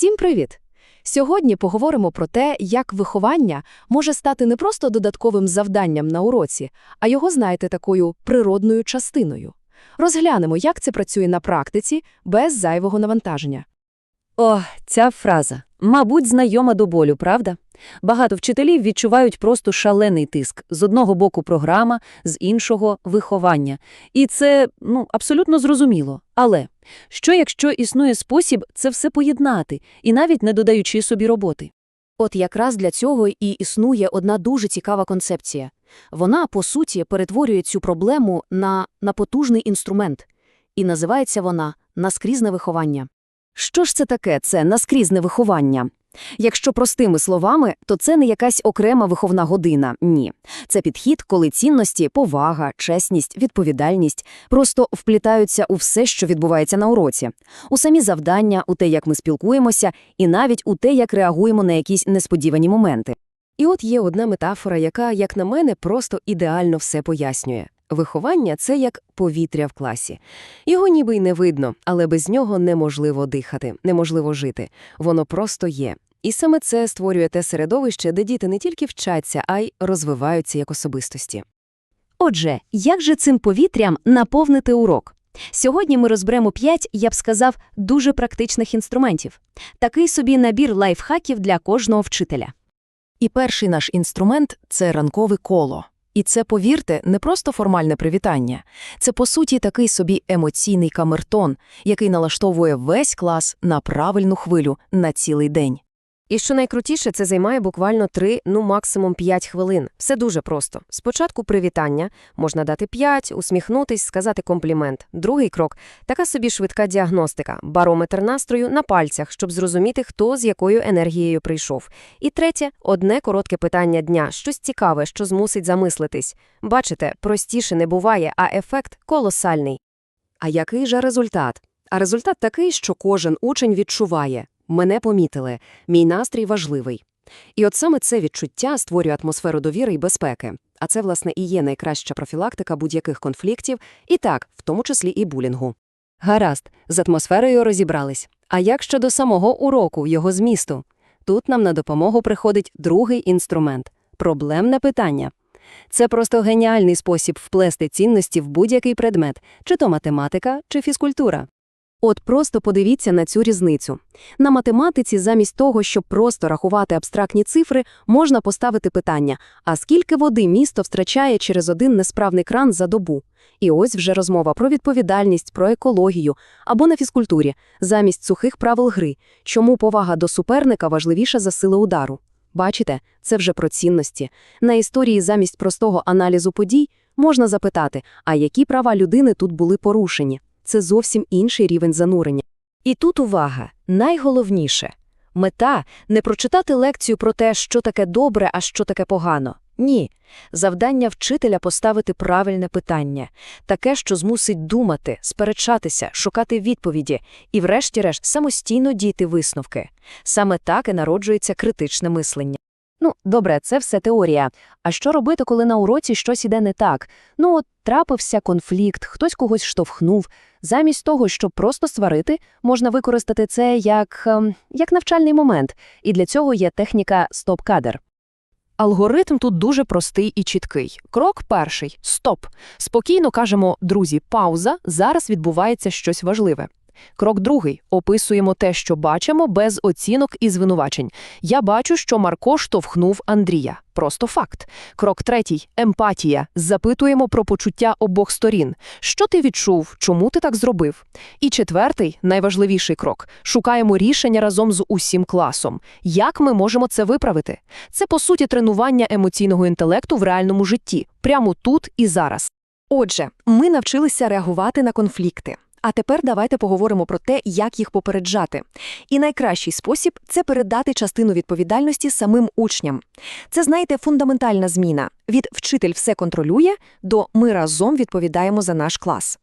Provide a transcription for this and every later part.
Всім привіт! Сьогодні поговоримо про те, як виховання може стати не просто додатковим завданням на уроці, а його, знаєте, такою природною частиною. Розглянемо, як це працює на практиці без зайвого навантаження. О, ця фраза. Мабуть, знайома до болю, правда? Багато вчителів відчувають просто шалений тиск. З одного боку програма, з іншого – виховання. І це, ну, абсолютно зрозуміло. Але що, якщо існує спосіб це все поєднати, і навіть не додаючи собі роботи? От якраз для цього і існує одна дуже цікава концепція. Вона, по суті, перетворює цю проблему на, на потужний інструмент. І називається вона «наскрізне виховання». Що ж це таке, це наскрізне виховання? Якщо простими словами, то це не якась окрема виховна година, ні. Це підхід, коли цінності, повага, чесність, відповідальність просто вплітаються у все, що відбувається на уроці. У самі завдання, у те, як ми спілкуємося, і навіть у те, як реагуємо на якісь несподівані моменти. І от є одна метафора, яка, як на мене, просто ідеально все пояснює. Виховання – це як повітря в класі. Його ніби й не видно, але без нього неможливо дихати, неможливо жити. Воно просто є. І саме це створює те середовище, де діти не тільки вчаться, а й розвиваються як особистості. Отже, як же цим повітрям наповнити урок? Сьогодні ми розберемо п'ять, я б сказав, дуже практичних інструментів. Такий собі набір лайфхаків для кожного вчителя. І перший наш інструмент – це ранкове коло. І це, повірте, не просто формальне привітання. Це, по суті, такий собі емоційний камертон, який налаштовує весь клас на правильну хвилю на цілий день. І що найкрутіше, це займає буквально 3, ну максимум 5 хвилин. Все дуже просто. Спочатку привітання, можна дати 5, усміхнутись, сказати комплімент. Другий крок – така собі швидка діагностика, барометр настрою на пальцях, щоб зрозуміти, хто з якою енергією прийшов. І третє – одне коротке питання дня, щось цікаве, що змусить замислитись. Бачите, простіше не буває, а ефект колосальний. А який же результат? А результат такий, що кожен учень відчуває. Мене помітили, мій настрій важливий. І от саме це відчуття створює атмосферу довіри і безпеки. А це, власне, і є найкраща профілактика будь-яких конфліктів, і так, в тому числі і булінгу. Гаразд, з атмосферою розібрались. А як щодо самого уроку, його змісту? Тут нам на допомогу приходить другий інструмент – проблемне питання. Це просто геніальний спосіб вплести цінності в будь-який предмет, чи то математика, чи фізкультура. От просто подивіться на цю різницю. На математиці замість того, щоб просто рахувати абстрактні цифри, можна поставити питання, а скільки води місто втрачає через один несправний кран за добу? І ось вже розмова про відповідальність, про екологію, або на фізкультурі, замість сухих правил гри, чому повага до суперника важливіша за сили удару. Бачите, це вже про цінності. На історії замість простого аналізу подій можна запитати, а які права людини тут були порушені? Це зовсім інший рівень занурення. І тут увага, найголовніше – мета – не прочитати лекцію про те, що таке добре, а що таке погано. Ні. Завдання вчителя поставити правильне питання, таке, що змусить думати, сперечатися, шукати відповіді і, врешті-решт, самостійно дійти висновки. Саме так і народжується критичне мислення. Ну, добре, це все теорія. А що робити, коли на уроці щось іде не так? Ну, от трапився конфлікт, хтось когось штовхнув. Замість того, щоб просто сварити, можна використати це як, ем, як навчальний момент. І для цього є техніка стоп-кадр. Алгоритм тут дуже простий і чіткий. Крок перший – стоп. Спокійно кажемо, друзі, пауза, зараз відбувається щось важливе. Крок другий – описуємо те, що бачимо, без оцінок і звинувачень. Я бачу, що Марко штовхнув Андрія. Просто факт. Крок третій – емпатія. Запитуємо про почуття обох сторін. Що ти відчув? Чому ти так зробив? І четвертий, найважливіший крок – шукаємо рішення разом з усім класом. Як ми можемо це виправити? Це, по суті, тренування емоційного інтелекту в реальному житті, прямо тут і зараз. Отже, ми навчилися реагувати на конфлікти. А тепер давайте поговоримо про те, як їх попереджати. І найкращий спосіб це передати частину відповідальності самим учням. Це, знаєте, фундаментальна зміна від вчитель все контролює до ми разом відповідаємо за наш клас.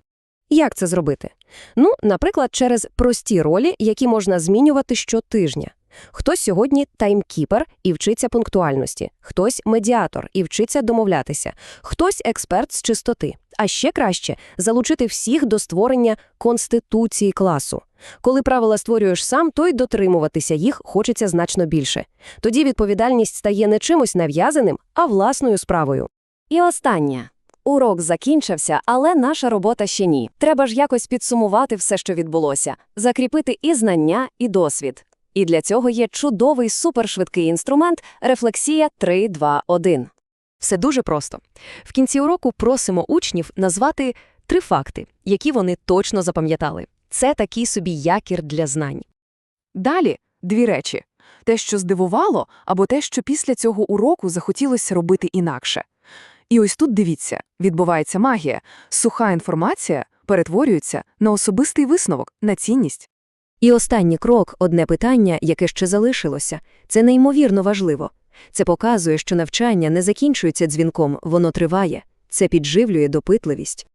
Як це зробити? Ну, наприклад, через прості ролі, які можна змінювати щотижня. Хтось сьогодні таймкіпер і вчиться пунктуальності, хтось медіатор і вчиться домовлятися, хтось експерт з чистоти. А ще краще залучити всіх до створення конституції класу. Коли правила створюєш сам, то й дотримуватися їх хочеться значно більше. Тоді відповідальність стає не чимось нав'язаним, а власною справою. І останнє. Урок закінчився, але наша робота ще ні. Треба ж якось підсумувати все, що відбулося, закріпити і знання, і досвід. І для цього є чудовий супершвидкий інструмент рефлексія 3.2.1. Все дуже просто. В кінці уроку просимо учнів назвати три факти, які вони точно запам'ятали. Це такий собі якір для знань. Далі дві речі: те, що здивувало, або те, що після цього уроку захотілося робити інакше. І ось тут дивіться, відбувається магія. Суха інформація перетворюється на особистий висновок, на цінність. І останній крок – одне питання, яке ще залишилося. Це неймовірно важливо. Це показує, що навчання не закінчується дзвінком, воно триває. Це підживлює допитливість.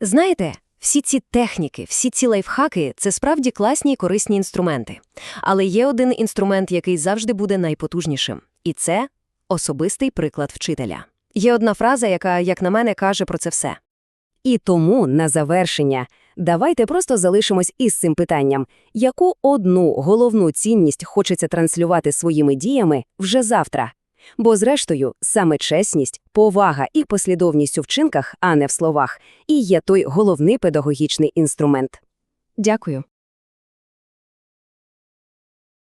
Знаєте, всі ці техніки, всі ці лайфхаки – це справді класні і корисні інструменти. Але є один інструмент, який завжди буде найпотужнішим. І це особистий приклад вчителя. Є одна фраза, яка, як на мене, каже про це все. І тому, на завершення, давайте просто залишимось із цим питанням. Яку одну головну цінність хочеться транслювати своїми діями вже завтра? Бо, зрештою, саме чесність, повага і послідовність у вчинках, а не в словах, і є той головний педагогічний інструмент. Дякую.